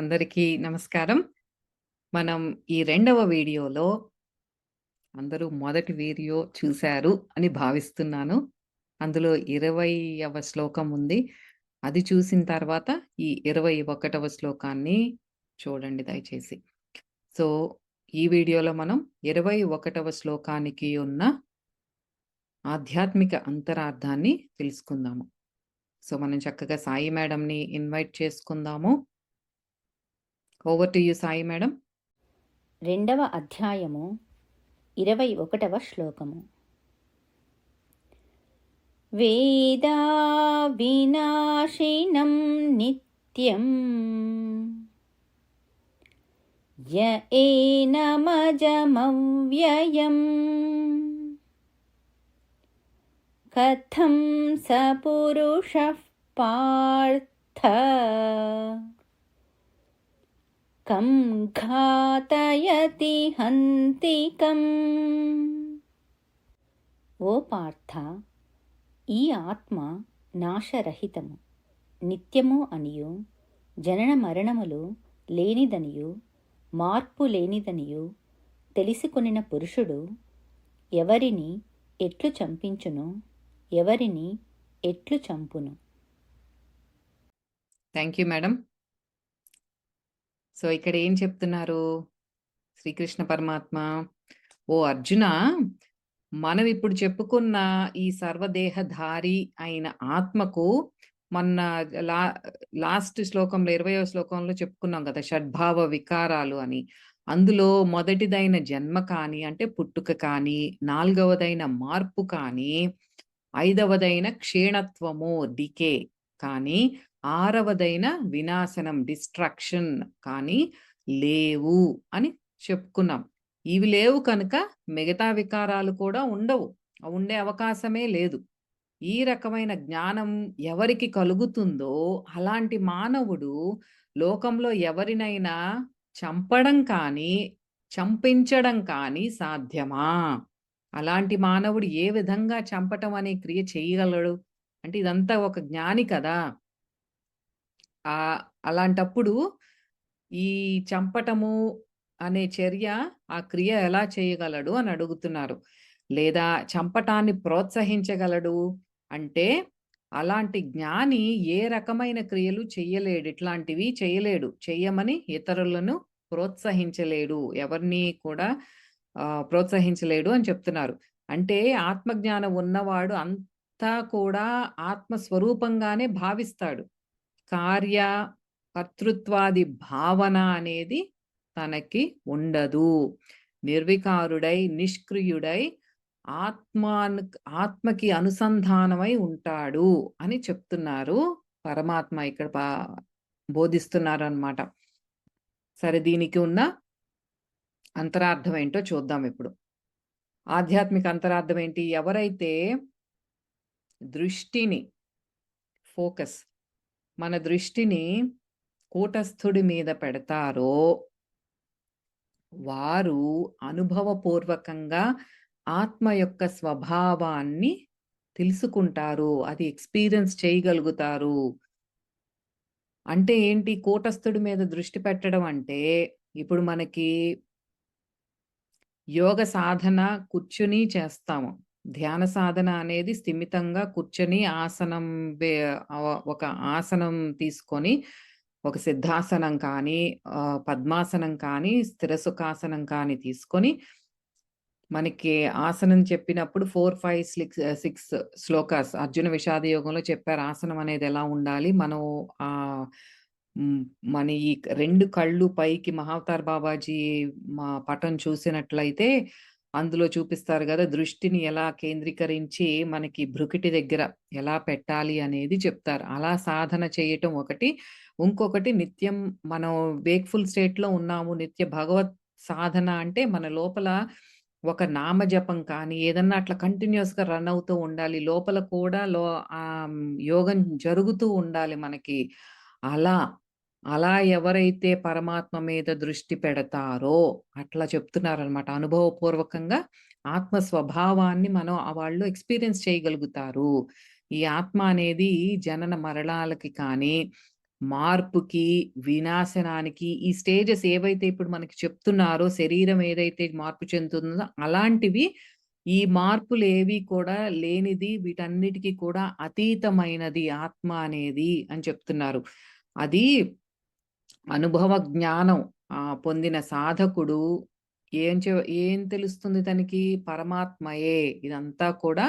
అందరికీ నమస్కారం. మనం ఈ రెండవ వీడియోలో అందరూ మొదటి వీడియో చూశారు అని భావిస్తున్నాను. అందులో 20వ శ్లోకం ఉంది. అది చూసిన తర్వాత ఈ 21వ శ్లోకాన్ని చూడండి దయచేసి. సో, ఈ వీడియోలో మనం 21వ శ్లోకానికి ఉన్న ఆధ్యాత్మిక అంతరార్థాన్ని తెలుసుకుందాము. సో, మనం చక్కగా సాయి మేడంని ఇన్వైట్ చేసుకుందాము. Over to you Sai madam. రెండవ అధ్యాయము ఇరవై ఒకటవ శ్లోకము. వేదా వినాశినం నిత్యం య ఏనమజమవ్యయం కథం సపురుష పార్థ. కం ఘాతయతి హంతికం ఓ పార్థ ఈ ఆత్మ నాశరహితము నిత్యము అనియు జనన మరణములు లేనిదనియు మార్పు లేనిదనియు తెలిసికొనిన పురుషుడు ఎవరిని ఎట్లు చంపించును ఎవరిని ఎట్లు చంపును థ్యాంక్ యూ మేడం. సో, ఇక్కడ ఏం చెప్తున్నారు? శ్రీకృష్ణ పరమాత్మ, ఓ అర్జున మనం ఇప్పుడు చెప్పుకున్న ఈ సర్వదేహధారి అయిన ఆత్మకు మొన్న లా లాస్ట్ శ్లోకంలో 20వ శ్లోకంలో చెప్పుకున్నాం కదా! షడ్భావ వికారాలు అని. అందులో మొదటిదైన జన్మ కానీ అంటే పుట్టుక కానీ, నాలుగవదైన మార్పు కానీ, ఐదవదైన క్షీణత్వము డికే కానీ, ఆరవదైన వినాశనం డిస్ట్రక్షన్ కానీ లేవు అని చెప్పుకున్నాం. ఇవి లేవు కనుక మిగతా వికారాలు కూడా ఉండవు. ఉండే అవకాశమే లేదు. ఈ రకమైన జ్ఞానం ఎవరికి కలుగుతుందో అలాంటి మానవుడు లోకంలో ఎవరినైనా చంపడం కానీ, చంపించడం కానీ సాధ్యమా? అలాంటి మానవుడు ఏ విధంగా చంపటం అనే క్రియ చేయగలడు? అంటే ఇదంతా ఒక జ్ఞాని కదా! ఆ అలాంటప్పుడు ఈ చంపటము అనే చర్య, ఆ క్రియ ఎలా చేయగలడు అని అడుగుతున్నారు. లేదా చంపటాన్ని ప్రోత్సహించగలడు అంటే, అలాంటి జ్ఞాని ఏ రకమైన క్రియలు చెయ్యలేడు. ఇట్లాంటివి చేయలేడు. చెయ్యమని ఇతరులను ప్రోత్సహించలేడు. ఎవరిని కూడా ప్రోత్సహించలేడు అని చెప్తున్నారు. అంటే ఆత్మజ్ఞానం ఉన్నవాడు అంతా కూడా ఆత్మస్వరూపంగానే భావిస్తాడు. కార్య, కర్తృత్వాది భావన అనేది తనకి ఉండదు. నిర్వికారుడై, నిష్క్రియుడై ఆత్మాన్ ఆత్మకి అనుసంధానమై ఉంటాడు అని చెప్తున్నారు పరమాత్మ ఇక్కడ పా బోధిస్తున్నారనమాట. సరే దీనికి ఉన్న అంతరార్థం ఏంటో చూద్దాం ఇప్పుడు. ఆధ్యాత్మిక అంతరార్థం ఏంటి? ఎవరైతే దృష్టిని ఫోకస్ మన దృష్టిని కూటస్థుడి మీద పెడతారో వారు అనుభవపూర్వకంగా ఆత్మ యొక్క స్వభావాన్ని తెలుసుకుంటారు. అది ఎక్స్‌పీరియన్స్ చేయగలుగుతారు. అంటే ఏంటి? కూటస్థుడి మీద దృష్టి పెట్టడం అంటే, ఇప్పుడు మనకి యోగ సాధన కూర్చుని చేస్తాము. ధ్యాన సాధన అనేది స్థిమితంగా కూర్చొని ఆసనం ఒక ఆసనం తీసుకొని, ఒక సిద్ధాసనం కానీ, పద్మాసనం కానీ, స్థిర సుఖాసనం కానీ తీసుకొని, మనకి ఆసనం చెప్పినప్పుడు four five six six shlokas Arjuna Vishada యోగంలో చెప్పారు. ఆసనం అనేది ఎలా ఉండాలి? మనం ఆ మన ఈ రెండు కళ్ళు పైకి మహావతార్ బాబాజీ మా పటం చూసినట్లయితే, అందులో చూపిస్తారు కదా దృష్టిని ఎలా కేంద్రీకరించి మనకి భృకుటి దగ్గర ఎలా పెట్టాలి అనేది చెప్తారు. అలా సాధన చేయటం ఒకటి. ఇంకొకటి నిత్యం మనం వేక్‌ఫుల్ స్టేట్‌లో ఉన్నాము. నిత్య భగవత్ సాధన అంటే మన లోపల ఒక నామజపం కానీ, ఏదన్నా అట్లా కంటిన్యూస్గా రన్ అవుతూ ఉండాలి. లోపల కూడా లో యోగం జరుగుతూ ఉండాలి మనకి. అలా, అలా ఎవరైతే పరమాత్మ మీద దృష్టి పెడతారో అట్లా చెప్తున్నారనమాట. అనుభవపూర్వకంగా ఆత్మ స్వభావాన్ని మనం ఆ వాళ్ళు ఎక్స్‌పీరియన్స్ చేయగలుగుతారు. ఈ ఆత్మ అనేది జనన మరణాలకి కానీ, మార్పుకి, వినాశనానికి ఈ స్టేజెస్ ఏవైతే ఇప్పుడు మనకి చెప్తున్నారో శరీరం ఏదైతే మార్పు చెందుతుందో అలాంటివి ఈ మార్పులేవి కూడా లేనిది వీటన్నిటికీ కూడా అతీతమైనది ఆత్మ అనేది అని చెప్తున్నారు. అది అనుభవ జ్ఞానం పొందిన సాధకుడు ఏం చే ఏం తెలుస్తుంది తనకి? పరమాత్మయే. ఇదంతా కూడా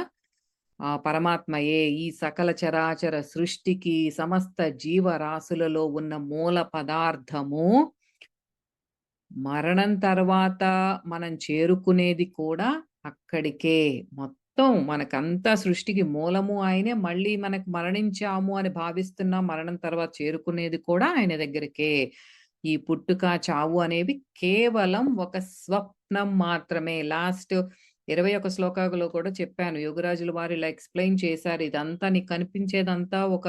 ఆ పరమాత్మయే. ఈ సకల చరాచర సృష్టికి, సమస్త జీవరాశులలో ఉన్న మూల పదార్థము మరణం తర్వాత మనం చేరుకునేది కూడా అక్కడికే. మొత్తం మనకంతా సృష్టికి మూలము ఆయనే. మళ్ళీ మనకు మరణించాము అని భావిస్తున్న మరణం తర్వాత చేరుకునేది కూడా ఆయన దగ్గరికే. ఈ పుట్టుక, చావు అనేవి కేవలం ఒక స్వప్నం మాత్రమే. లాస్ట్ 21 శ్లోకాలలో కూడా చెప్పాను. యోగరాజుల వారు ఇలా ఎక్స్‌ప్లెయిన్ చేశారు. ఇదంతా నీకు కనిపించేదంతా ఒక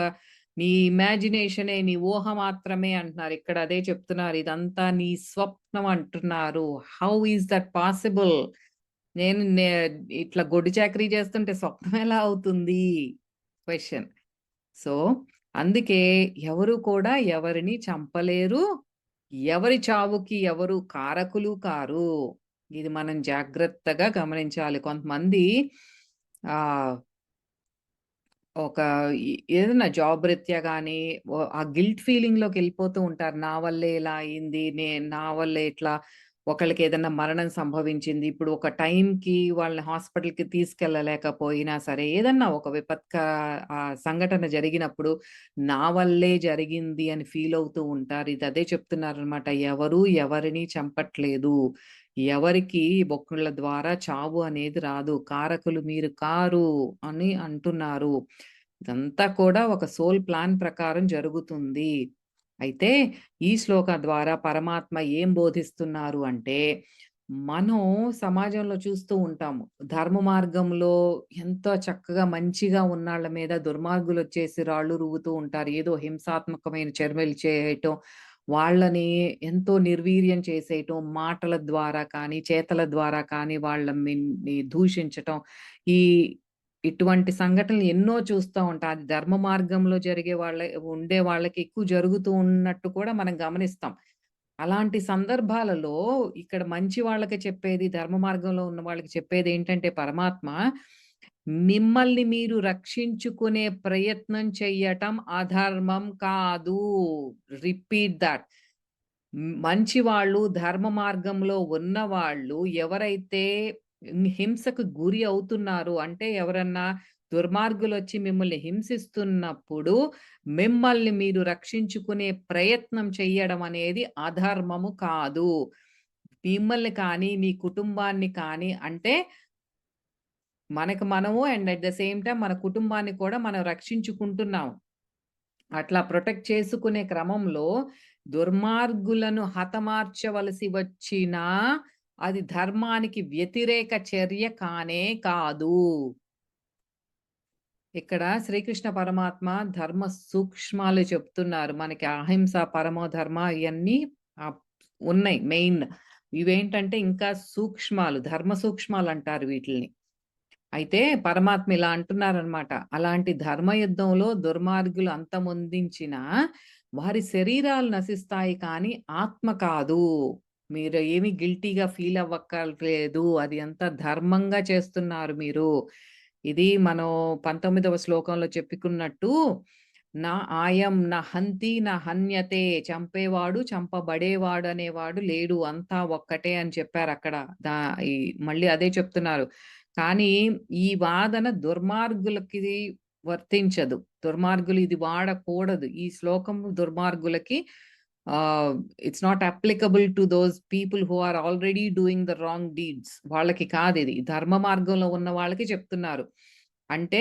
నీ ఇమాజినేషనే, నీ ఊహ మాత్రమే అంటున్నారు. ఇక్కడ అదే చెప్తున్నారు. ఇదంతా నీ స్వప్నం అంటున్నారు. How is that possible? నేను ఇట్లా గొడ్డు చాకరీ చేస్తుంటే స్వప్నం ఎలా అవుతుంది? క్వశ్చన్ సో, అందుకే ఎవరు కూడా ఎవరిని చంపలేరు. ఎవరి చావుకి ఎవరు కారకులు కారు. ఇది మనం జాగ్రత్తగా గమనించాలి. కొంతమంది ఆ ఒక ఏదైనా జాబ్ రీత్యా కానీ ఆ గిల్ట్ ఫీలింగ్‌లోకి వెళ్ళిపోతూ ఉంటారు. నా వల్లే ఇలా అయింది. నే నా వల్లే ఇట్లా ఒకళ్ళకి ఏదైనా మరణం సంభవించింది. ఇప్పుడు ఒక టైంకి వాళ్ళని హాస్పిటల్‌కి తీసుకెళ్ళలేకపోయినా సరే, ఏదన్నా ఒక విపత్క సంఘటన జరిగినప్పుడు నా వల్లే జరిగింది అని ఫీల్ అవుతూ ఉంటారు. ఇది అదే చెప్తున్నారనమాట. ఎవరు ఎవరిని చంపట్లేదు. ఎవరికి బొక్కుల ద్వారా చావు అనేది రాదు. కారకులు మీరు కారు అని అంటున్నారు. ఇదంతా కూడా ఒక సోల్ ప్లాన్ ప్రకారం జరుగుతుంది. అయితే ఈ శ్లోక ద్వారా పరమాత్మ ఏం బోధిస్తున్నారు అంటే, మనం సమాజంలో చూస్తూ ఉంటాము. ధర్మ మార్గంలో ఎంతో చక్కగా మంచిగా ఉన్నాళ్ళ మీద దుర్మార్గులు వచ్చేసి రాళ్ళు రువ్వుతూ ఉంటారు. ఏదో హింసాత్మకమైన చర్యలు చేయటం, వాళ్ళని ఎంతో నిర్వీర్యం చేసేయటం, మాటల ద్వారా కానీ, చేతల ద్వారా కానీ వాళ్ళ దూషించటం. ఈ ఇటువంటి సంఘటనలు ఎన్నో చూస్తా ఉంటాం. అది ధర్మ మార్గంలో జరిగే వాళ్ళ ఉండే వాళ్ళకి ఎక్కువ జరుగుతూ ఉన్నట్టు కూడా మనం గమనిస్తాం. అలాంటి సందర్భాలలో ఇక్కడ మంచి వాళ్ళకి చెప్పేది, ధర్మ మార్గంలో ఉన్న వాళ్ళకి చెప్పేది ఏంటంటే పరమాత్మ, మిమ్మల్ని మీరు రక్షించుకునే ప్రయత్నం చెయ్యటం అధర్మం కాదు. రిపీట్ దట్ మంచి వాళ్ళు, ధర్మ మార్గంలో ఉన్నవాళ్ళు ఎవరైతే హింసకు గురి అవుతున్నారు అంటే ఎవరన్నా దుర్మార్గులు వచ్చి మిమ్మల్ని హింసిస్తున్నప్పుడు, మిమ్మల్ని మీరు రక్షించుకునే ప్రయత్నం చెయ్యడం అనేది అధర్మము కాదు. మిమ్మల్ని కానీ, మీ కుటుంబాన్ని కానీ అంటే మనకు మనము and at the same time మన కుటుంబాన్ని కూడా మనం రక్షించుకుంటున్నాం. అట్లా ప్రొటెక్ట్ చేసుకునే క్రమంలో దుర్మార్గులను హతమార్చవలసి వచ్చినా, అది ధర్మానికి వ్యతిరేక చర్య కానే కాదు. ఇక్కడ శ్రీకృష్ణ పరమాత్మ ధర్మ సూక్ష్మాలు చెప్తున్నారు. మనకి అహింస, పరమో ధర్మ ఇవన్నీ ఉన్నాయి మెయిన్. ఇవేంటంటే ఇంకా సూక్ష్మాలు, ధర్మ సూక్ష్మాలు అంటారు వీటిని అయితే పరమాత్మ ఇలా అంటున్నారనమాట. అలాంటి ధర్మ యుద్ధంలో దుర్మార్గులు అంతమొందించినా, వారి శరీరాలు నశిస్తాయి కానీ ఆత్మ కాదు. మీరు ఏమి గిల్టీ‌గా ఫీల్ అవ్వక్కర్లేదు. అది అంతా ధర్మంగా చేస్తున్నారు మీరు. ఇది మనం 19వ శ్లోకంలో చెప్పుకున్నట్టు నా ఆయం నా హంతి నా హన్యతే చంపేవాడు, చంపబడేవాడు అనేవాడు లేడు. అంతా ఒక్కటే అని చెప్పారక్కడ. దా మళ్ళీ అదే చెప్తున్నారు. కానీ ఈ వాదన దుర్మార్గులకి వర్తించదు. దుర్మార్గులు ఇది వాడకూడదు. ఈ శ్లోకం దుర్మార్గులకి it's not applicable to those people who are already doing the wrong deeds. వాళ్ళకి కాదిది. ధర్మ మార్గంలో ఉన్న వాళ్ళకి చెప్తున్నారు. అంటే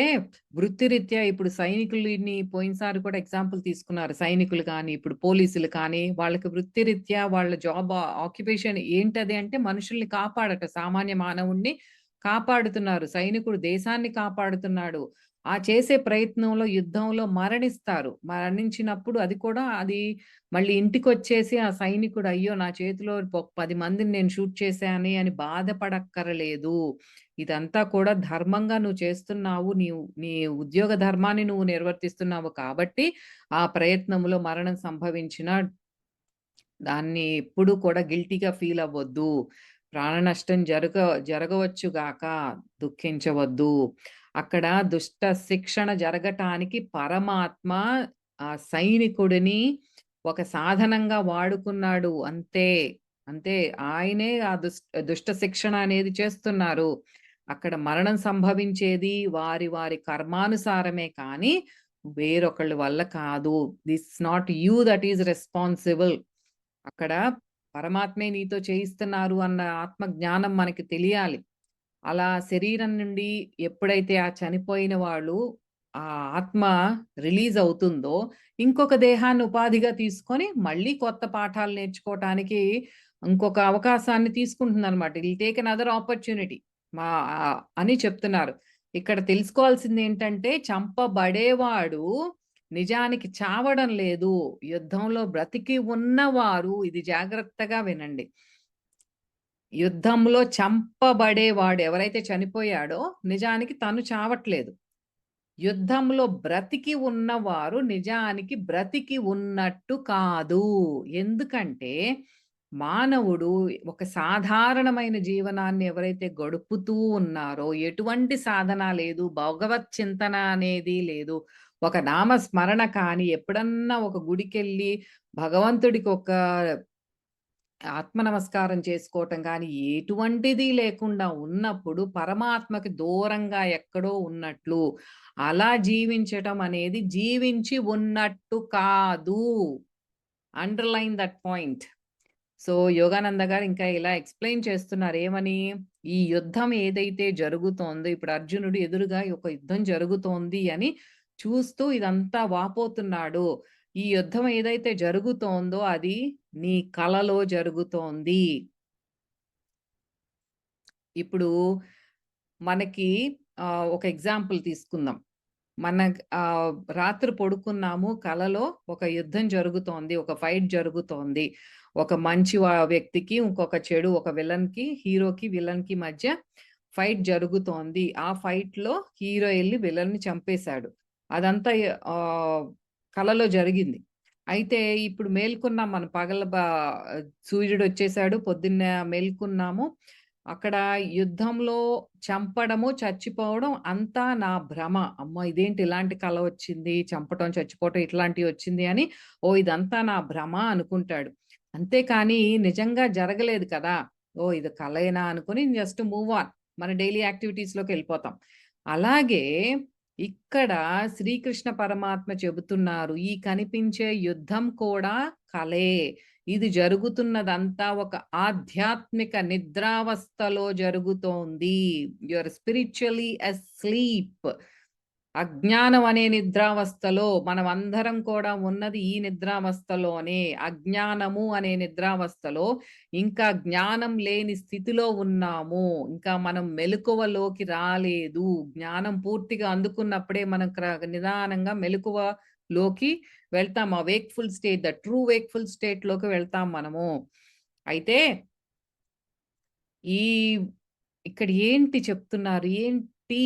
వృత్తిరీత్యా ఇప్పుడు సైనికులని పోయినసారి కూడా ఎగ్జాంపుల్ తీసుకున్నారు. సైనికులు కానీ, ఇప్పుడు పోలీసులు కానీ, వాళ్ళకి వృత్తిరీత్యా వాళ్ళ జాబ్ ఆక్యుపేషన్ ఏంటది అంటే మనుషుల్ని కాపాడట. సామాన్య మానవుడిని కాపాడుతున్నారు. సైనికుడు దేశాన్ని కాపాడుతున్నాడు. ఆ చేసే ప్రయత్నంలో యుద్ధంలో మరణిస్తారు. మరణించినప్పుడు అది కూడా అది మళ్ళీ ఇంటికొచ్చేసి ఆ సైనికుడు అయ్యో! నా చేతిలో పది మందిని నేను షూట్ చేశాను అని బాధపడక్కరలేదు. ఇదంతా కూడా ధర్మంగా నువ్వు చేస్తున్నావు. నీవు నీ ఉద్యోగ ధర్మాన్ని నువ్వు నిర్వర్తిస్తున్నావు కాబట్టి, ఆ ప్రయత్నంలో మరణం సంభవించిన దాన్ని ఎప్పుడు కూడా గిల్టీగా ఫీల్ అవ్వద్దు ప్రాణ నష్టం జరగ జరగవచ్చు గాక, దుఃఖించవద్దు. అక్కడ దుష్ట శిక్షణ జరగటానికి పరమాత్మ ఆ సైనికుడిని ఒక సాధనంగా వాడుకున్నాడు అంతే. అంతే. ఆయనే ఆ దుష్ట దుష్ట శిక్షణ అనేది చేస్తున్నారు. అక్కడ మరణం సంభవించేది వారి వారి కర్మానుసారమే కానీ, వేరొకళ్ళ వల్ల కాదు. This not you that is responsible. అక్కడ పరమాత్మే నీతో చేయిస్తున్నారు అన్న ఆత్మ జ్ఞానం మనకి తెలియాలి. అలా శరీరం నుండి ఎప్పుడైతే ఆ చనిపోయిన వాళ్ళు ఆ ఆత్మ రిలీజ్ అవుతుందో, ఇంకొక దేహాన్ని ఉపాధిగా తీసుకొని మళ్ళీ కొత్త పాఠాలు నేర్చుకోవటానికి ఇంకొక అవకాశాన్ని తీసుకుంటుందనమాట. It'll take other opportunity. మా అని చెప్తున్నారు. ఇక్కడ తెలుసుకోవాల్సింది ఏంటంటే చంపబడేవాడు నిజానికి చావడం లేదు. యుద్ధంలో బ్రతికి ఉన్నవారు ఇది జాగ్రత్తగా వినండి. యుద్ధంలో చంపబడేవాడు ఎవరైతే చనిపోయాడో నిజానికి తను చావట్లేదు. యుద్ధంలో బ్రతికి ఉన్నవారు నిజానికి బ్రతికి ఉన్నట్టు కాదు. ఎందుకంటే మానవుడు ఒక సాధారణమైన జీవనాన్ని ఎవరైతే గడుపుతూ ఉన్నారో, ఎటువంటి సాధన లేదు, భగవత్ చింతన అనేది లేదు. ఒక నామస్మరణ కానీ, ఎప్పుడన్నా ఒక గుడికెళ్ళి భగవంతుడికి ఒక ఆత్మ నమస్కారం చేసుకోవటం కానీ ఎటువంటిది లేకుండా ఉన్నప్పుడు పరమాత్మకి దూరంగా ఎక్కడో ఉన్నట్లు, అలా జీవించటం అనేది జీవించి ఉన్నట్టు కాదు. Underline that point. So, Yogananda గారు ఇంకా ఇలా ఎక్స్‌ప్లెయిన్ చేస్తున్నారు. ఏమని? ఈ యుద్ధం ఏదైతే జరుగుతోందో ఇప్పుడు అర్జునుడు ఎదురుగా ఒక యుద్ధం జరుగుతోంది అని చూస్తూ ఇదంతా వాపోతున్నాడు. ఈ యుద్ధం ఏదైతే జరుగుతోందో అది నీ కలలో జరుగుతోంది. ఇప్పుడు మనకి ఒక ఎగ్జాంపుల్ తీసుకుందాం. మన రాత్రి పడుకున్నాము. కలలో ఒక యుద్ధం జరుగుతోంది. ఒక ఫైట్ జరుగుతోంది. ఒక మంచి వ్యక్తికి, ఇంకొక చెడు ఒక విలన్‌కి, హీరోకి, విలన్‌కి మధ్య ఫైట్ జరుగుతోంది. ఆ ఫైట్‌లో హీరో వెళ్ళి విలన్‌ని చంపేశాడు. అదంతా కళలో కలలో జరిగింది. అయితే ఇప్పుడు మేల్కొన్నాం మనం పగల సూర్యుడు వచ్చేసాడు పొద్దున్న మేల్కొన్నాము అక్కడ యుద్ధంలో చంపడము, చచ్చిపోవడం అంతా నా భ్రమ. అమ్మ ఇదేంటి ఇలాంటి కళ వచ్చింది. చంపటం, చచ్చిపోవటం ఇట్లాంటివి వచ్చింది అని, ఓ ఇదంతా నా భ్రమ అనుకుంటాడు. అంతేకాని నిజంగా జరగలేదు కదా! ఓ ఇది కలయినా అనుకుని జస్ట్ మూవ్ ఆన్. మన డైలీ యాక్టివిటీస్‌లోకెళ్ళిపోతాం. అలాగే ఇక్కడ శ్రీకృష్ణ పరమాత్మ చెబుతున్నారు. ఈ కనిపించే యుద్ధం కూడా కలే. ఇది జరుగుతున్నదంతా ఒక ఆధ్యాత్మిక నిద్రావస్థలో జరుగుతోంది. Your are spiritually asleep. అజ్ఞానం అనే నిద్రావస్థలో మనం అందరం కూడా ఉన్నది ఈ నిద్రావస్థలోనే. అజ్ఞానము అనే నిద్రావస్థలో ఇంకా జ్ఞానం లేని స్థితిలో ఉన్నాము. ఇంకా మనం మెలకువలోకి రాలేదు. జ్ఞానం పూర్తిగా అందుకున్నప్పుడే మనం క్ర నిదానంగా మెలకువలోకి వెళ్తాం. ఆ wakeful state the true wakeful స్టేట్‌లోకి వెళ్తాం మనము. అయితే ఈ ఇక్కడ ఏంటి చెప్తున్నారు? ఏంటి?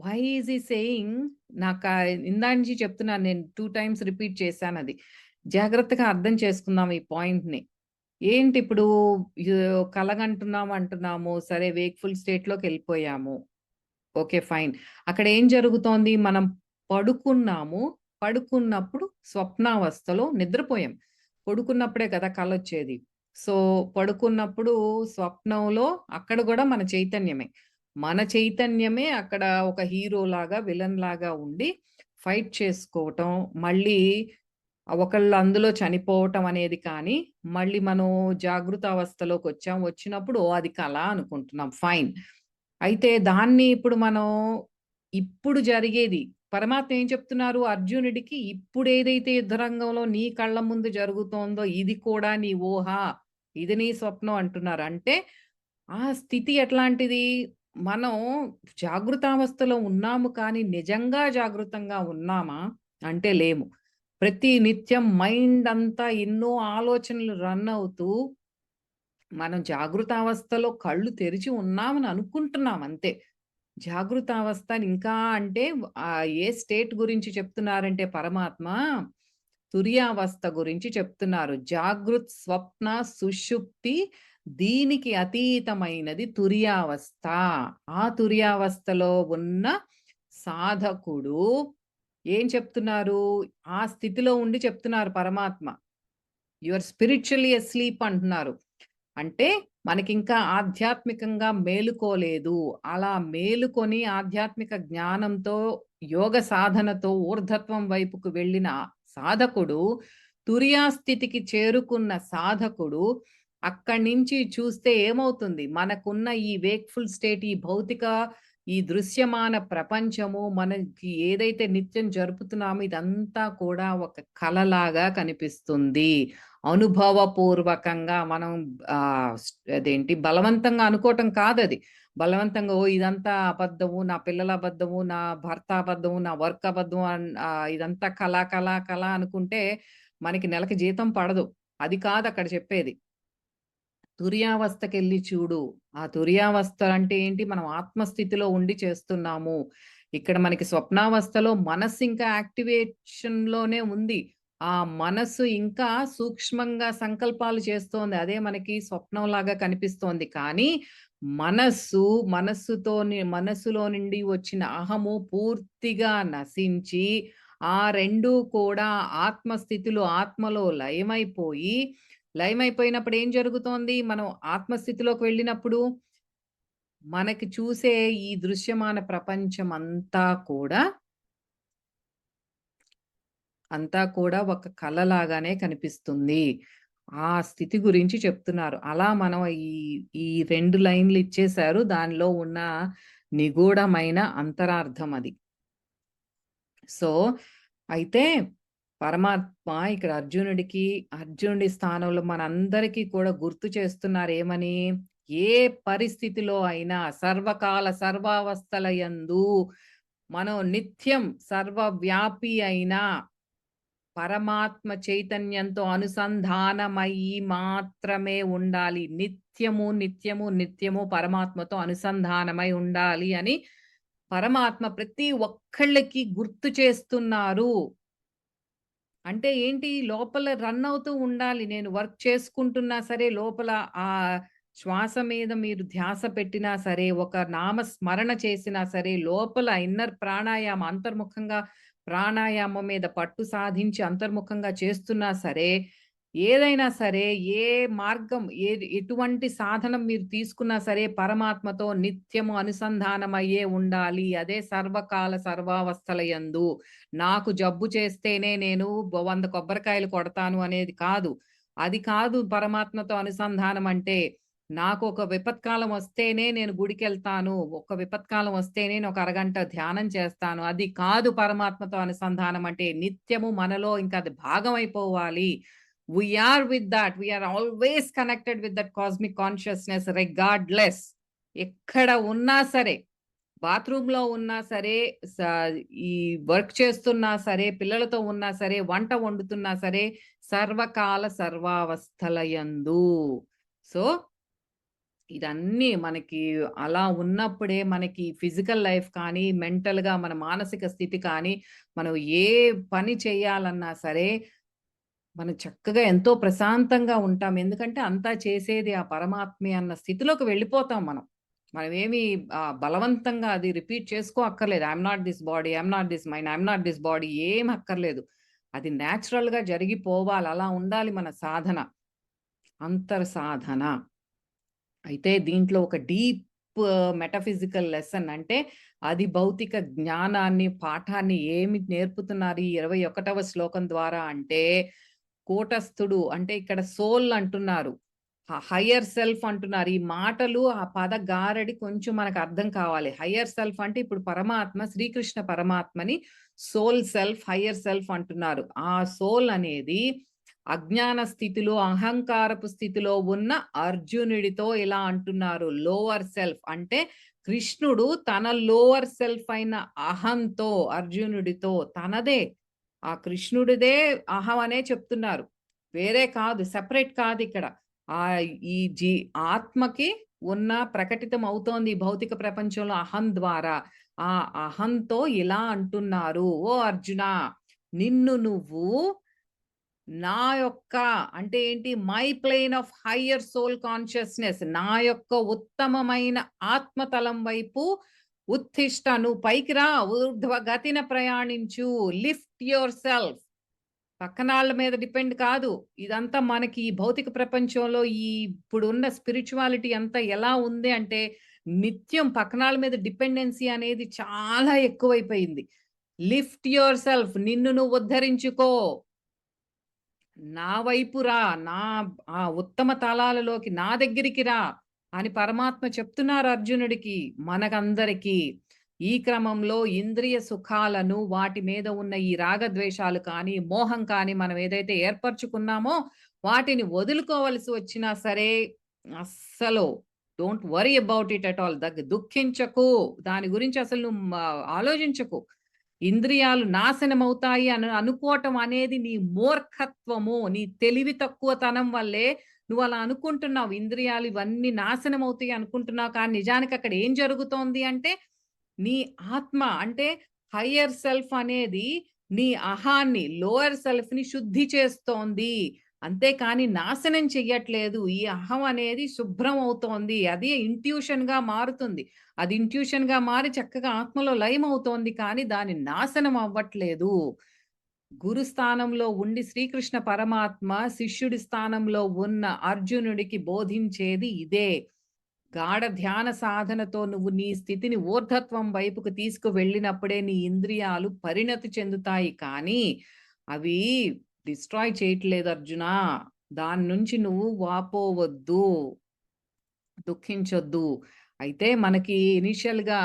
వై ఈజ్ ఈ సేయింగ్ నాకు ఇందా నుంచి చెప్తున్నాను నేను టూ టైమ్స్ రిపీట్ చేశాను అది జాగ్రత్తగా అర్థం చేసుకుందాం ఈ పాయింట్‌ని. ఏంటి ఇప్పుడు కలగంటున్నాం అంటున్నాము. సరే వేక్‌ఫుల్ స్టేట్‌లోకెళ్ళిపోయాము. ఓకే. ఫైన్. అక్కడ ఏం జరుగుతోంది? మనం పడుకున్నాము. పడుకున్నప్పుడు స్వప్నావస్థలో నిద్రపోయాం. పడుకున్నప్పుడే కదా కలొచ్చేది. సో, పడుకున్నప్పుడు స్వప్నంలో అక్కడ కూడా మన చైతన్యమే. మన చైతన్యమే అక్కడ ఒక హీరోలాగా, విలన్‌లాగా ఉండి ఫైట్ చేసుకోవటం, మళ్ళీ ఒకళ్ళు అందులో చనిపోవటం అనేది కానీ, మళ్ళీ మనం జాగ్రత్త అవస్థలోకి వచ్చాం వచ్చినప్పుడు అది కళ అనుకుంటున్నాం. ఫైన్. అయితే దాన్ని ఇప్పుడు మనం ఇప్పుడు జరిగేది పరమాత్మ ఏం చెప్తున్నారు అర్జునుడికి ఇప్పుడు ఏదైతే యుద్ధరంగంలో నీ కళ్ళ ముందు జరుగుతోందో ఇది కూడా నీ ఊహ. ఇది నీ స్వప్నం అంటున్నారు. అంటే ఆ స్థితి ఎట్లాంటిది? మనం జాగృతావస్థలో ఉన్నాము కానీ నిజంగా జాగృతంగా ఉన్నామా? అంటే లేము. ప్రతి నిత్యం మైండ్ అంతా ఎన్నో ఆలోచనలు రన్ అవుతూ మనం జాగృతావస్థలో కళ్ళు తెరిచి ఉన్నామని అనుకుంటున్నాం అంతే. జాగృతావస్థ ఇంకా అంటే ఏ స్టేట్ గురించి చెప్తున్నారంటే పరమాత్మ, తురియావస్థ గురించి చెప్తున్నారు. జాగృత్, స్వప్న, సుషుప్తి దీనికి అతీతమైనది తుర్యావస్థ ఆ తుర్యావస్థలో ఉన్న సాధకుడు ఏం చెప్తున్నారు? ఆ స్థితిలో ఉండి చెప్తున్నారు పరమాత్మ. యువర్ స్పిరిచువల్లీ అస్లీప్ అంటున్నారు. అంటే మనకింకా ఆధ్యాత్మికంగా మేలుకోలేదు. అలా మేలుకొని ఆధ్యాత్మిక జ్ఞానంతో, యోగ సాధనతో ఊర్ధత్వం వైపుకు వెళ్ళిన సాధకుడు, తురియా స్థితికి చేరుకున్న సాధకుడు అక్కడి నుంచి చూస్తే ఏమవుతుంది? మనకున్న ఈ వేక్‌ఫుల్ స్టేట్ ఈ భౌతిక, ఈ దృశ్యమాన ప్రపంచము మనకి ఏదైతే నిత్యం జరుపుతున్నామో ఇదంతా కూడా ఒక కలలాగా కనిపిస్తుంది. అనుభవపూర్వకంగా మనం అదేంటి బలవంతంగా అనుకోవటం కాదది. బలవంతంగా ఓ ఇదంతా అబద్ధము, నా పిల్లల అబద్ధము, నా భర్త అబద్ధము, నా వర్క్ అబద్ధం అన్ ఇదంతా కళా కళా కళ అనుకుంటే మనకి నెలకి జీతం పడదు. అది కాదు అక్కడ చెప్పేది. తురియావస్థకెళ్ళి చూడు. ఆ తుర్యావస్థ అంటే ఏంటి? మనం ఆత్మస్థితిలో ఉండి చేస్తున్నాము. ఇక్కడ మనకి స్వప్నావస్థలో మనస్సు ఇంకా యాక్టివేషన్‌లోనే ఉంది. ఆ మనస్సు ఇంకా సూక్ష్మంగా సంకల్పాలు చేస్తోంది. అదే మనకి స్వప్నంలాగా కనిపిస్తోంది. కానీ మనస్సు, మనస్సుతోని మనస్సులో నుండి వచ్చిన అహము పూర్తిగా నశించి, ఆ రెండు కూడా ఆత్మస్థితిలో ఆత్మలో లయమైపోయి, లయమైపోయినప్పుడు ఏం జరుగుతోంది? మనం ఆత్మస్థితిలోకి వెళ్ళినప్పుడు మనకి చూసే ఈ దృశ్యమాన ప్రపంచం అంతా కూడా అంతా కూడా ఒక కళలాగానే కనిపిస్తుంది. ఆ స్థితి గురించి చెప్తున్నారు. అలా మనం ఈ, ఈ రెండు లైన్‌లు ఇచ్చేశారు. దానిలో ఉన్న నిగూఢమైన అంతరార్థం అది. సో, అయితే పరమాత్మ ఇక్కడ అర్జునుడికి, అర్జునుడి స్థానంలో మనందరికీ కూడా గుర్తు చేస్తున్నారు ఏమని? ఏ పరిస్థితిలో అయినా సర్వకాల సర్వావస్థల యందు మనం నిత్యం సర్వవ్యాపి అయిన పరమాత్మ చైతన్యంతో అనుసంధానమయ్యి మాత్రమే ఉండాలి. నిత్యము, నిత్యము, నిత్యము పరమాత్మతో అనుసంధానమై ఉండాలి అని పరమాత్మ ప్రతి ఒక్కళ్ళకి గుర్తు చేస్తున్నారు. అంటే ఏంటి? లోపల రన్ అవుతూ ఉండాలి. నేను వర్క్ చేసుకుంటున్నా సరే లోపల ఆ శ్వాస మీద మీరు ధ్యాస పెట్టినా సరే, ఒక నామ స్మరణ చేసినా సరే, లోపల ఇన్నర్ ప్రాణాయామం అంతర్ముఖంగా ప్రాణాయామం మీద పట్టు సాధించి అంతర్ముఖంగా చేస్తున్నా సరే, ఏదైనా సరే, ఏ మార్గం ఏది ఎటువంటి సాధనం మీరు తీసుకున్నా సరే పరమాత్మతో నిత్యము అనుసంధానమయ్యే ఉండాలి. అదే సర్వకాల సర్వావస్థల యందు. నాకు జబ్బు చేస్తేనే నేను వంద కొబ్బరికాయలు కొడతాను అనేది కాదు. అది కాదు పరమాత్మతో అనుసంధానం అంటే. నాకు ఒక విపత్కాలం వస్తేనే నేను గుడికెళ్తాను. ఒక విపత్కాలం వస్తే నేను ఒక అరగంట ధ్యానం చేస్తాను. అది కాదు పరమాత్మతో అనుసంధానం అంటే. నిత్యము మనలో ఇంకా అది భాగమైపోవాలి. We are with that we are always connected with that cosmic consciousness regardless ఎక్కడ ఉన్నా సరే, బాత్రూంలో ఉన్నా సరే, స ఈ వర్క్ చేస్తున్నా సరే, పిల్లలతో ఉన్నా సరే, వంట వండుతున్నా సరే, సర్వకాల సర్వావస్థల యందు. సో ఇదన్నీ మనకి అలా ఉన్నప్పుడే మనకి ఫిజికల్ లైఫ్ కానీ, మెంటల్‌గా మన మానసిక స్థితి కానీ, మనం ఏ పని చేయాలన్నా సరే, మనం చక్కగా ఎంతో ప్రశాంతంగా ఉంటాం. ఎందుకంటే అంతా చేసేది ఆ పరమాత్మే అన్న స్థితిలోకి వెళ్ళిపోతాం మనం. మనం ఏమి బలవంతంగా అది రిపీట్ చేసుకో అక్కర్లేదు. I'm am not this body, I'm not this mind, I'm not this body ఏం అక్కర్లేదు. అది నేచురల్‌గా జరిగిపోవాలి. అలా ఉండాలి మన సాధన. అంతర్ సాధన. అయితే దీంట్లో ఒక డీప్ మెటఫిజికల్ లెసన్ అంటే అది భౌతిక జ్ఞానాన్ని, పాఠాన్ని ఏమి నేర్పుతున్నారు ఈ 21వ శ్లోకం ద్వారా అంటే, కూటస్థుడు అంటే ఇక్కడ సోల్ అంటున్నారు. హయ్యర్ సెల్ఫ్ అంటున్నారు. ఈ మాటలు ఆ పద గారడి కొంచెం మనకు అర్థం కావాలి. హయ్యర్ సెల్ఫ్ అంటే ఇప్పుడు పరమాత్మ శ్రీకృష్ణ పరమాత్మని సోల్ సెల్ఫ్, హయ్యర్ సెల్ఫ్ అంటున్నారు. ఆ సోల్ అనేది అజ్ఞాన స్థితిలో, అహంకారపు స్థితిలో ఉన్న అర్జునుడితో ఇలా అంటున్నారు. లోవర్ సెల్ఫ్ అంటే కృష్ణుడు తన లోవర్ సెల్ఫ్ అయిన అహంతో అర్జునుడితో తనదే ఆ కృష్ణుడిదే అహం అనే చెప్తున్నారు. వేరే కాదు. సెపరేట్ కాదు ఇక్కడ ఆ ఈ జీ ఆత్మకి ఉన్న ప్రకటితం అవుతోంది భౌతిక ప్రపంచంలో అహం ద్వారా. ఆ అహంతో ఇలా అంటున్నారు. ఓ అర్జున నిన్ను నువ్వు నా యొక్క అంటే ఏంటి my plane of higher soul consciousness నా యొక్క ఉత్తమమైన ఆత్మతలం వైపు ఉత్తిష్ట నువ్వు పైకి రా ఊర్ధ్వ గతిన ప్రయాణించు లిఫ్ట్ యువర్ సెల్ఫ్ పక్కనాళ్ళ మీద డిపెండ్ కాదు. ఇదంతా మనకి ఈ భౌతిక ప్రపంచంలో ఈ ఇప్పుడున్న స్పిరిచువాలిటీ అంతా ఎలా ఉంది అంటే నిత్యం పక్కనాళ్ళ మీద డిపెండెన్సీ అనేది చాలా ఎక్కువైపోయింది. లిఫ్ట్ యువర్ సెల్ఫ్ నిన్ను నువ్వు ఉద్ధరించుకో. నా వైపు రా. నా ఆ ఉత్తమ తలాలలోకి నా దగ్గరికి రా అని పరమాత్మ చెప్తున్నారు అర్జునుడికి మనకందరికీ. ఈ క్రమంలో ఇంద్రియ సుఖాలను వాటి మీద ఉన్న ఈ రాగద్వేషాలు కానీ మోహం కానీ మనం ఏదైతే ఏర్పరచుకున్నామో వాటిని వదులుకోవలసి వచ్చినా సరే అస్సలు don't worry about it at all దగ్గ దుఃఖించకు. దాని గురించి అసలు నువ్వు ఆలోచించకు. ఇంద్రియాలు నాశనం అవుతాయి అని అనుకోవటం అనేది నీ మూర్ఖత్వము నీ తెలివి తక్కువతనం వల్లే నువ్వు అలా అనుకుంటున్నావు. ఇంద్రియాలు ఇవన్నీ నాశనం అవుతాయి అనుకుంటున్నావు. కానీ నిజానికి అక్కడ ఏం జరుగుతోంది అంటే నీ ఆత్మ అంటే హయ్యర్ సెల్ఫ్ అనేది నీ అహాన్ని లోయర్ సెల్ఫ్ని శుద్ధి చేస్తోంది. అంతేకాని నాశనం చెయ్యట్లేదు. ఈ అహం అనేది శుభ్రం అవుతోంది. అది ఇంట్యూషన్గా మారుతుంది. అది ఇంట్యూషన్గా మారి చక్కగా ఆత్మలో లయం అవుతోంది కానీ దాని నాశనం అవ్వట్లేదు. గురు స్థానంలో ఉండి శ్రీకృష్ణ పరమాత్మ శిష్యుడి స్థానంలో ఉన్న అర్జునుడికి బోధించేది ఇదే. గాఢ ధ్యాన సాధనతో నువ్వు నీ స్థితిని ఊర్ధత్వం వైపుకు తీసుకు వెళ్ళినప్పుడే నీ ఇంద్రియాలు పరిణతి చెందుతాయి. కానీ అవి డిస్ట్రాయ్ చేయట్లేదు అర్జున. దాని నుంచి నువ్వు వాపోవద్దు. దుఃఖించొద్దు. అయితే మనకి ఇనిషియల్గా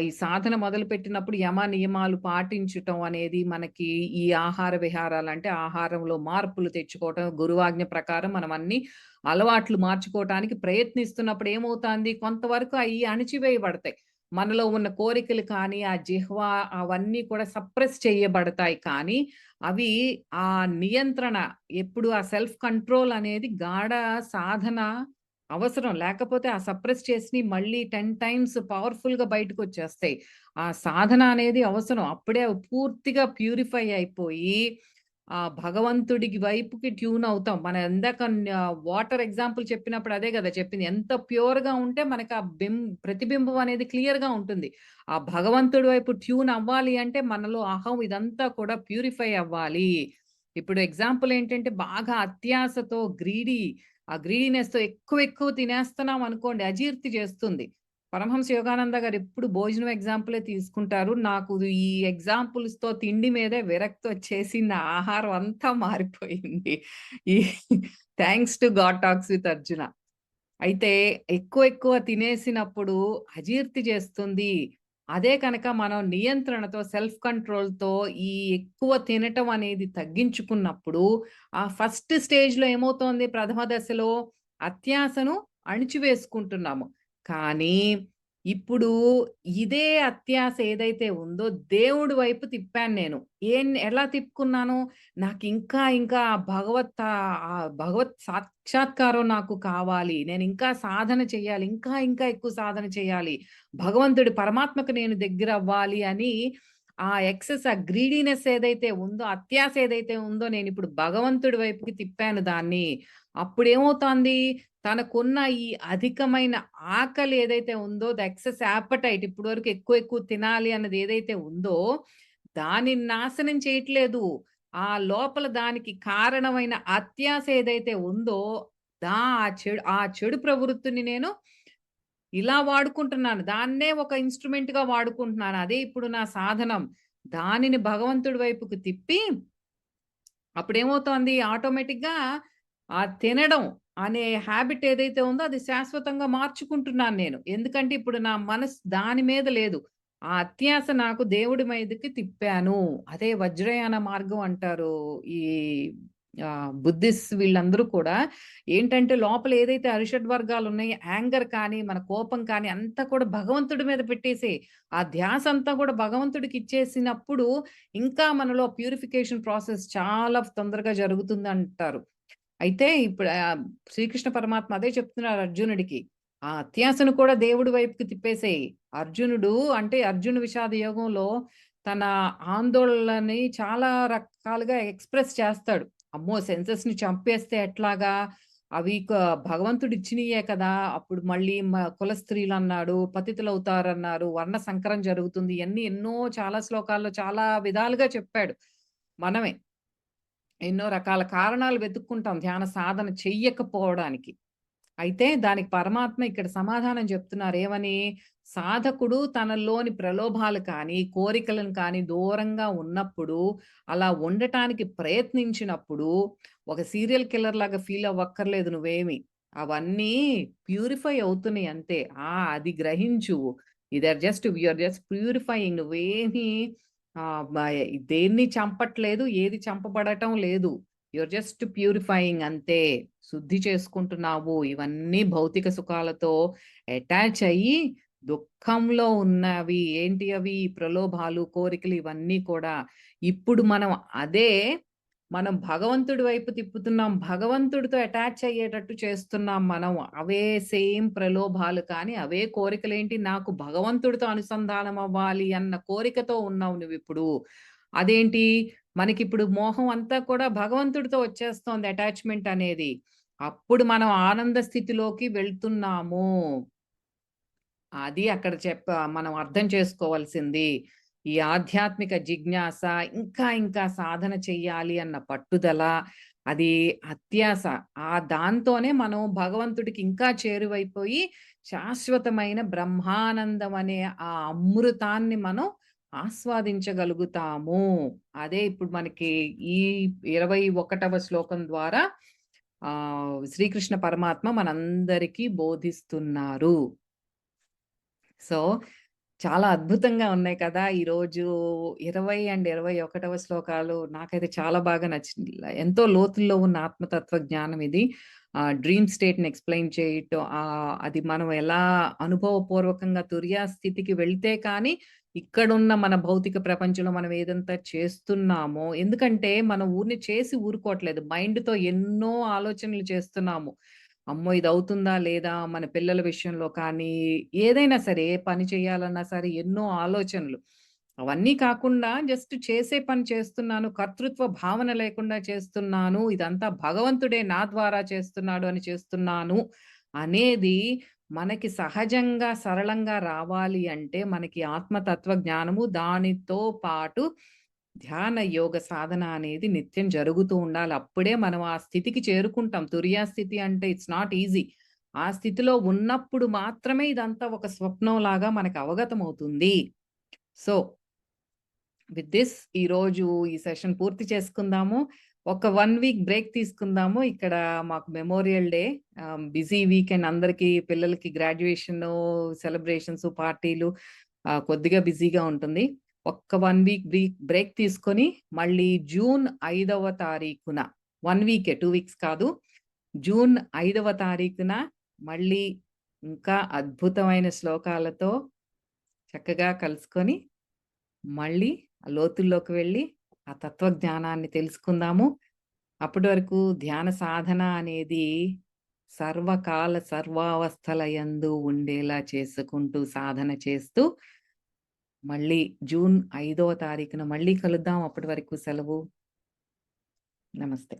ఈ సాధన మొదలు పెట్టినప్పుడు యమ నియమాలు పాటించటం అనేది మనకి ఈ ఆహార విహారాలు అంటే ఆహారంలో మార్పులు తెచ్చుకోవటం గురువాజ్ఞ ప్రకారం మనం అన్ని అలవాట్లు మార్చుకోవటానికి ప్రయత్నిస్తున్నప్పుడు ఏమవుతుంది? కొంతవరకు అవి అణిచివేయబడతాయి. మనలో ఉన్న కోరికలు కానీ ఆ జిహ్వ అవన్నీ కూడా సప్రెస్ చేయబడతాయి. కానీ అవి ఆ నియంత్రణ ఎప్పుడు ఆ సెల్ఫ్ కంట్రోల్ అనేది గాఢ సాధన అవసరం. లేకపోతే ఆ సప్రెస్ చేసి మళ్ళీ టెన్ టైమ్స్ పవర్ఫుల్గా బయటకు వచ్చేస్తాయి ఆ సాధన అనేది అవసరం. అప్పుడే పూర్తిగా ప్యూరిఫై అయిపోయి ఆ భగవంతుడికి వైపుకి ట్యూన్ అవుతాం. మన ఎందాక వాటర్ ఎగ్జాంపుల్ చెప్పినప్పుడు అదే కదా చెప్పింది. ఎంత ప్యూర్గా ఉంటే మనకి ఆ బిం ప్రతిబింబం అనేది క్లియర్గా ఉంటుంది. ఆ భగవంతుడి వైపు ట్యూన్ అవ్వాలి అంటే మనలో అహం ఇదంతా కూడా ప్యూరిఫై అవ్వాలి. ఇప్పుడు ఎగ్జాంపుల్ ఏంటంటే బాగా అత్యాశతో గ్రీడీ ఆ గ్రీడీనెస్తో ఎక్కువ ఎక్కువ తినేస్తున్నాం అనుకోండి అజీర్తి చేస్తుంది. పరమహంస యోగానంద గారు ఎప్పుడు భోజనం ఎగ్జాంపులే తీసుకుంటారు. నాకు ఈ ఎగ్జాంపుల్స్తో తిండి మీదే విరక్తి వచ్చేసి నా ఆహారం అంతా మారిపోయింది. ఈ thanks to God talks with Arjuna అయితే ఎక్కువ ఎక్కువ తినేసినప్పుడు అజీర్తి చేస్తుంది. అదే కనుక మనం నియంత్రణతో సెల్ఫ్ కంట్రోల్తో ఈ ఎక్కువ తినటం అనేది తగ్గించుకున్నప్పుడు ఆ ఫస్ట్ స్టేజ్లో ఏమవుతోంది? ప్రథమ దశలో అత్యాశను అణిచివేసుకుంటున్నాము. కానీ ఇప్పుడు ఇదే అత్యాశ ఏదైతే ఉందో దేవుడి వైపు తిప్పాను నేను. ఏం ఎలా తిప్పుకున్నాను? నాకు ఇంకా ఇంకా భగవత్ ఆ భగవత్ సాక్షాత్కారం నాకు కావాలి. నేను ఇంకా సాధన చేయాలి. ఇంకా ఇంకా ఎక్కువ సాధన చేయాలి. భగవంతుడి పరమాత్మకు నేను దగ్గర అవ్వాలి అని ఆ ఎక్సెస్ ఆ గ్రీడీనెస్ ఏదైతే ఉందో అత్యాశ ఏదైతే ఉందో నేను ఇప్పుడు భగవంతుడి వైపుకి తిప్పాను దాన్ని. అప్పుడు ఏమవుతోంది తనకున్న ఈ అధికమైన ఆకలి ఏదైతే ఉందో ద ఎక్సెస్ యాపటైట్ ఇప్పుడు వరకు ఎక్కువ ఎక్కువ తినాలి అన్నది ఏదైతే ఉందో దానిని నాశనం చేయట్లేదు. ఆ లోపల దానికి కారణమైన అత్యాశ ఏదైతే ఉందో దా ఆ చెడు ఆ చెడు ప్రవృత్తిని నేను ఇలా వాడుకుంటున్నాను. దాన్నే ఒక ఇన్స్ట్రుమెంట్గా వాడుకుంటున్నాను. అదే ఇప్పుడు నా సాధనం. దానిని భగవంతుడి వైపుకు తిప్పి అప్పుడు ఏమవుతోంది ఆటోమేటిక్గా ఆ తినడం అనే హ్యాబిట్ ఏదైతే ఉందో అది శాశ్వతంగా మార్చుకుంటున్నాను నేను. ఎందుకంటే ఇప్పుడు నా మనసు దాని మీద లేదు. ఆ అత్యాశ నాకు దేవుడి మీదకి తిప్పాను. అదే వజ్రయాన మార్గం అంటారు ఈ బుద్ధిస్ట్ వీళ్ళందరూ కూడా. ఏంటంటే లోపల ఏదైతే అరిషడ్ వర్గాలు ఉన్నాయో యాంగర్ కానీ మన కోపం కానీ అంతా కూడా భగవంతుడి మీద పెట్టేసి ఆ ధ్యాస అంతా కూడా భగవంతుడికి ఇచ్చేసినప్పుడు ఇంకా మనలో ప్యూరిఫికేషన్ ప్రాసెస్ చాలా తొందరగా జరుగుతుంది అంటారు అయితే ఇప్పుడు శ్రీకృష్ణ పరమాత్మ అదే చెప్తున్నారు అర్జునుడికి. ఆ అత్యాసను కూడా దేవుడి వైపుకి తిప్పేసేయి. అర్జునుడు అంటే అర్జున విషాద యోగంలో తన ఆందోళనని చాలా రకాలుగా ఎక్స్‌ప్రెస్ చేస్తాడు. అమ్మో! సెన్సెస్‌ని చంపేస్తే ఎట్లాగా? అవి భగవంతుడు ఇచ్చినయే కదా! అప్పుడు మళ్ళీ కుల స్త్రీలు అన్నాడు పతితులు అవుతారన్నారు వర్ణ సంకరం జరుగుతుంది. ఎన్ని ఎన్నో చాలా శ్లోకాల్లో చాలా విధాలుగా చెప్పాడు. మనమే. ఎన్నో రకాల కారణాలు వెతుక్కుంటాం ధ్యాన సాధన చెయ్యకపోవడానికి. అయితే దానికి పరమాత్మ ఇక్కడ సమాధానం చెప్తున్నారు. ఏమని? సాధకుడు తనలోని ప్రలోభాలు కానీ, కోరికలను కానీ దూరంగా ఉన్నప్పుడు, అలా ఉండటానికి ప్రయత్నించినప్పుడు, ఒక సీరియల్ కిల్లర్ లాగా ఫీల్ అవ్వక్కర్లేదు నువ్వేమి. అవన్నీ ప్యూరిఫై అవుతున్నాయి అంతే. ఆ! అది గ్రహించు. Either just you are just purifying నువ్వేమి దేన్ని చంపట్లేదు. ఏది చంపబడటం లేదు. యువర్ జస్ట్ ప్యూరిఫైయింగ్ అంతే. శుద్ధి చేసుకుంటున్నావు. ఇవన్నీ భౌతిక సుఖాలతో అటాచ్ అయ్యి దుఃఖంలో ఉన్నవి. ఏంటి అవి? ప్రలోభాలు, కోరికలు ఇవన్నీ కూడా. ఇప్పుడు మనం అదే మనం భగవంతుడి వైపు తిప్పుతున్నాం. భగవంతుడితో అటాచ్ అయ్యేటట్టు చేస్తున్నాం మనం. అవే సేమ్ ప్రలోభాలు కానీ, అవే కోరికలేంటి నాకు భగవంతుడితో అనుసంధానం అవ్వాలి అన్న కోరికతో ఉన్నావు నువ్విప్పుడు. అదేంటి? మనకిప్పుడు మోహం అంతా కూడా భగవంతుడితో వచ్చేస్తోంది అటాచ్‌మెంట్ అనేది. అప్పుడు మనం ఆనంద స్థితిలోకి వెళ్తున్నాము. అది అక్కడ చెప్ప మనం అర్థం చేసుకోవాల్సింది. ఈ ఆధ్యాత్మిక జిజ్ఞాస ఇంకా ఇంకా సాధన చెయ్యాలి అన్న పట్టుదల, అది అత్యాస. ఆ దాంతోనే మనం భగవంతుడికి ఇంకా చేరువైపోయి శాశ్వతమైన బ్రహ్మానందం అనే ఆ అమృతాన్ని మనం ఆస్వాదించగలుగుతాము. అదే ఇప్పుడు మనకి ఈ 21వ శ్లోకం ద్వారా ఆ శ్రీకృష్ణ పరమాత్మ మనందరికీ బోధిస్తున్నారు. సో, చాలా అద్భుతంగా ఉన్నాయి కదా! ఈరోజు 20 అండ్ 21వ శ్లోకాలు నాకైతే చాలా బాగా నచ్చింది. ఎంతో లోతుల్లో ఉన్న ఆత్మతత్వ జ్ఞానం ఇది. ఆ డ్రీమ్ స్టేట్‌ని ఎక్స్‌ప్లెయిన్ చేయటం ఆ అది మనం ఎలా అనుభవపూర్వకంగా తుర్యా స్థితికి వెళ్తే కానీ, ఇక్కడున్న మన భౌతిక ప్రపంచంలో మనం ఏదంతా చేస్తున్నామో ఎందుకంటే మనం ఊరిని చేసి ఊరుకోవట్లేదు. మైండ్‌తో ఎన్నో ఆలోచనలు చేస్తున్నాము. అమ్మో! ఇది అవుతుందా లేదా? మన పిల్లల విషయంలో కానీ, ఏదైనా సరే ఏ పని చేయాలన్నా సరే ఎన్నో ఆలోచనలు. అవన్నీ కాకుండా జస్ట్ చేసే పని చేస్తున్నాను. కర్తృత్వ భావన లేకుండా చేస్తున్నాను. ఇదంతా భగవంతుడే నా ద్వారా చేస్తున్నాడు అని చేస్తున్నాను అనేది మనకి సహజంగా, సరళంగా రావాలి అంటే మనకి ఆత్మతత్వ జ్ఞానము దానితో పాటు ధ్యాన యోగ సాధన అనేది నిత్యం జరుగుతూ ఉండాలి. అప్పుడే మనం ఆ స్థితికి చేరుకుంటాం. తుర్యా స్థితి అంటే ఇట్స్ నాట్ ఈజీ. ఆ స్థితిలో ఉన్నప్పుడు మాత్రమే ఇదంతా ఒక స్వప్నంలాగా మనకు అవగతమవుతుంది. సో విత్ దిస్ ఈరోజు ఈ సెషన్ పూర్తి చేసుకుందాము. ఒక వన్ వీక్ బ్రేక్ తీసుకుందాము. ఇక్కడ మాకు మెమోరియల్ డే బిజీ వీకెండ్ అందరికీ పిల్లలకి గ్రాడ్యుయేషన్ సెలబ్రేషన్స్, పార్టీలు కొద్దిగా బిజీగా ఉంటుంది. ఒక్క వన్ వీక్ బ్రీక్ బ్రేక్ తీసుకొని మళ్ళీ జూన్ ఐదవ తారీఖున వన్ వీకే టూ వీక్స్ కాదు. జూన్ ఐదవ తారీఖున మళ్ళీ ఇంకా అద్భుతమైన శ్లోకాలతో చక్కగా కలుసుకొని, మళ్ళీ లోతుల్లోకి వెళ్ళి ఆ తత్వజ్ఞానాన్ని తెలుసుకుందాము. అప్పటి వరకు ధ్యాన సాధన అనేది సర్వకాల సర్వావస్థలయందు ఉండేలా చేసుకుంటూ సాధన చేస్తూ మళ్ళీ జూన్ ఐదవ తారీఖున మళ్ళీ కలుద్దాం. అప్పటి వరకు సెలవు. నమస్తే.